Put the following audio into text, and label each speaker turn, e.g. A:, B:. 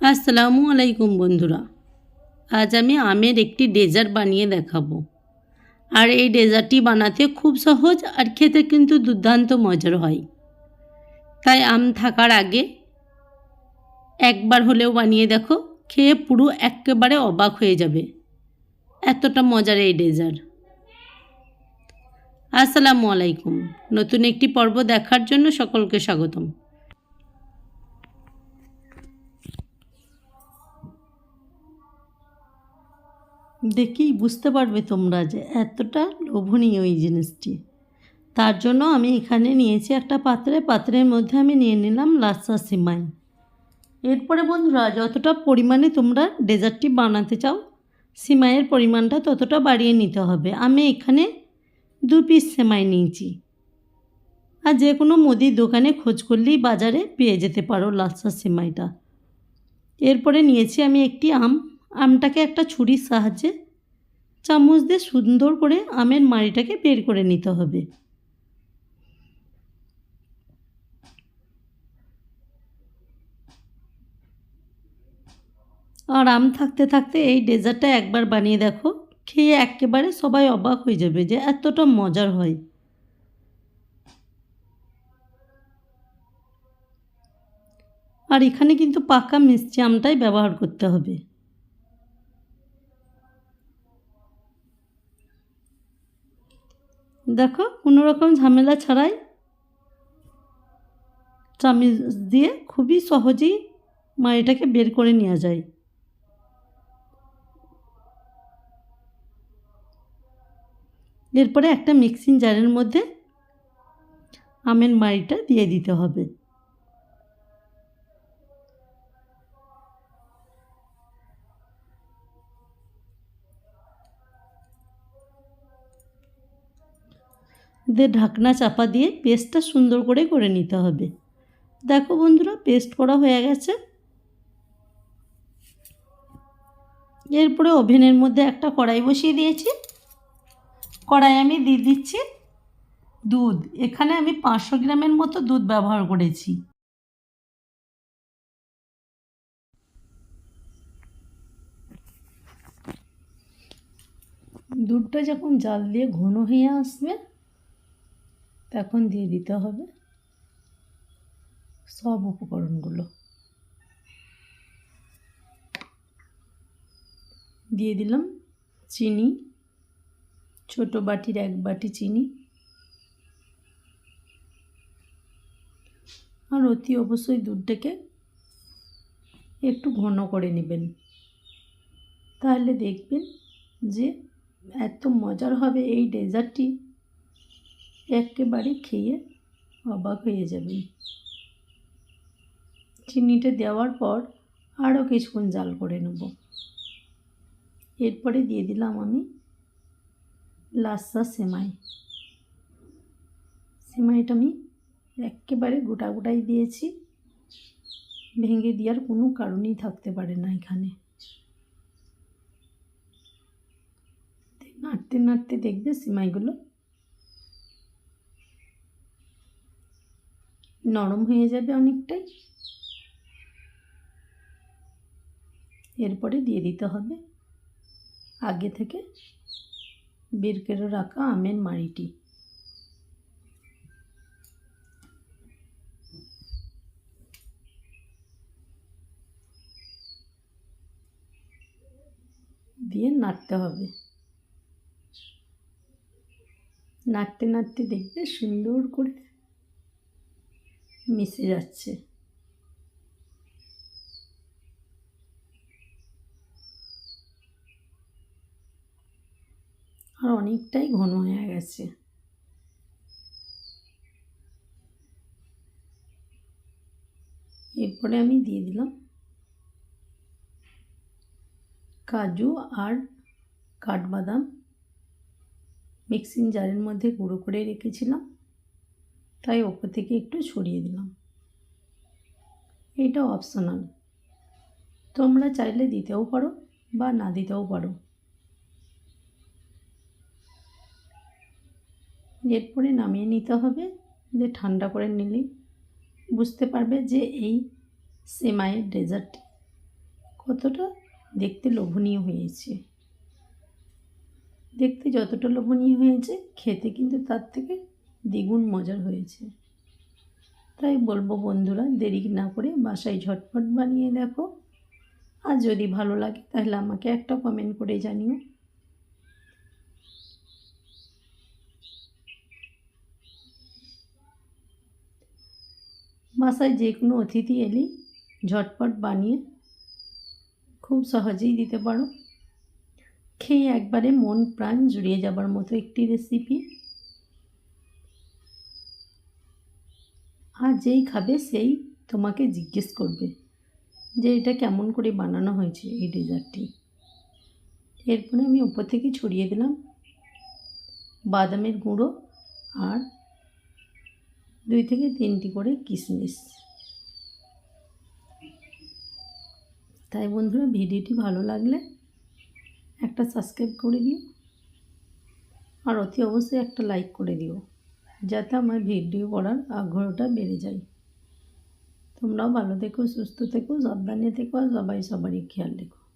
A: আসসালামু আলাইকুম বন্ধুরা। আজ আমি আমের একটি ডেজার্ট বানিয়ে দেখাবো। আর এই ডেজার্টটি বানাতে খুব সহজ আর খেতে কিন্তু দুর্দান্ত মজার হয়। তাই আম থাকার আগে একবার হলেও বানিয়ে দেখো, খেয়ে পুরো একেবারে অবাক হয়ে যাবে। এতটা মজার এই ডেজার্ট। আসসালামু আলাইকুম। নতুন একটি পর্ব দেখার জন্য সকলকে স্বাগতম। দেখেই বুঝতে পারবে তোমরা যে এতটা লোভনীয় এই জিনিসটি। তার জন্য আমি এখানে নিয়েছি একটা পাত্রে, পাত্রের মধ্যে আমি নিয়ে নিলাম লাচ্ছা সিমাই। এরপরে বন্ধুরা, যতটা পরিমাণে তোমরা ডেজার্টটি বানাতে চাও, সিমাইয়ের পরিমাণটা ততটা বাড়িয়ে নিতে হবে। আমি এখানে দু পিস সেমাই নিয়েছি। আর যে কোনো মুদির দোকানে খোঁজ করলেই বাজারে পেয়ে যেতে পারো লাচ্ছা সিমাইটা। এরপরে নিয়েছি আমি একটি আম। আমটাকে একটা ছুরির সাহায্যে চামচ দিয়ে সুন্দর করে আমের মাড়িটাকে বের করে নিতে হবে। আর আম থাকতে থাকতে এই ডেজার্টটা একবার বানিয়ে দেখো, খেয়ে একেবারে সবাই অবাক হয়ে যাবে যে এতটা মজার হয়। আর এখানে কিন্তু পাকা মিষ্টি আমটাই ব্যবহার করতে হবে। দেখো, কোনো রকম ঝামেলা ছাড়াই চামিচ দিয়ে খুবই সহজেই মাড়িটাকে বের করে নেওয়া যায়। এরপরে একটা মিক্সিং জারের মধ্যে আমের মাড়িটা দিয়ে দিতে হবে। দিয়ে ঢাকনা চাপা দিয়ে পেস্টটা সুন্দর করে করে নিতে হবে। দেখো বন্ধুরা পেস্ট করা হয়ে গেছে। এরপরে ওভেনের মধ্যে একটা কড়াই বসিয়ে দিয়েছি। কড়াই আমি দিয়ে দিচ্ছি দুধ। এখানে আমি পাঁচশো গ্রামের মতো দুধ ব্যবহার করেছি। দুধটা যখন জাল দিয়ে ঘন হয়ে আসবে তখন দিয়ে দিতে হবে সব উপকরণগুলো। দিয়ে দিলাম চিনি, ছোট বাটির এক বাটি চিনি। আর অতি অবশ্যই দুধটাকে একটু ঘন করে নেবেন। তাহলে দেখবেন যে এত মজার হবে এই ডেজার্টটি। একেবারে খেয়ে অবাক হয়ে যাবেন চিনিটা দেওয়ার পর আরও কিছুক্ষণ জাল করে নেব। এরপরে দিয়ে দিলাম আমি লাচ্ছা সেমাই। সেমাইটা আমি একেবারে গোটা গোটাই দিয়েছি। ভেঙে দেওয়ার কোনো কারণই থাকতে পারে না এখানে। নাড়তে নাড়তে দেখবে সিমাইগুলো নরম হয়ে যাবে অনেকটাই। এরপরে দিয়ে দিতে হবে আগে থেকে বের করে রাখা আমের মাড়িটি। দিয়ে নাড়তে হবে। নাড়তে নাড়তে দেখবে সুন্দর করে মিশে যাচ্ছে। আর অনেকটাই ঘন হয়ে গেছে। এরপরে আমি দিয়ে দিলাম কাজু আর কাঠবাদাম। মিক্সিং জারের মধ্যে গুঁড়ো করে রেখেছিলাম। তাই ওপর থেকে একটু ছড়িয়ে দিলাম। এটা অপশনাল তোমরা চাইলে দিতেও পারো বা না দিতেও পারো। এরপরে নামিয়ে নিতে হবে, দিয়ে ঠান্ডা করে নিলেই বুঝতে পারবে যে এই সেমাইয়ের ডেজার্টটি কতটা দেখতে লোভনীয় হয়েছে। দেখতে যতটা লোভনীয় হয়েছে, খেতে কিন্তু তার থেকে দ্বিগুণ মজার হয়েছে। তাই বলব বন্ধুরা, দেরি না করে বাসায় ঝটপট বানিয়ে দেখো। আর যদি ভালো লাগে, তাহলে আমাকে একটা কমেন্ট করে জানিও। বাসায় যে কোনো অতিথি এলেই ঝটপট বানিয়ে খুব সহজেই দিতে পারো। খেয়ে একবারে মন প্রাণ জুড়িয়ে যাবার মতো একটি রেসিপি আর যেই খাবে সেই তোমাকে জিজ্ঞেস করবে যে এটা কেমন করে বানানো হয়েছে এই ডেজার্টটি। এরপরে আমি উপর থেকে ছড়িয়ে দিলাম বাদামের গুঁড়ো আর দুই থেকে তিনটি করে কিশমিশ। তাই বন্ধুরা ভিডিওটি ভালো লাগলে একটা সাবস্ক্রাইব করে দিও আর অতি অবশ্যই একটা লাইক করে দিও। যাতে আমার ভিডিও করার আগ্রহটা বেড়ে যায়। তোমরাও ভালো থেকো, সুস্থ থেকো, সাবধানে থেকো আর সবাই সবারই খেয়াল রেখো।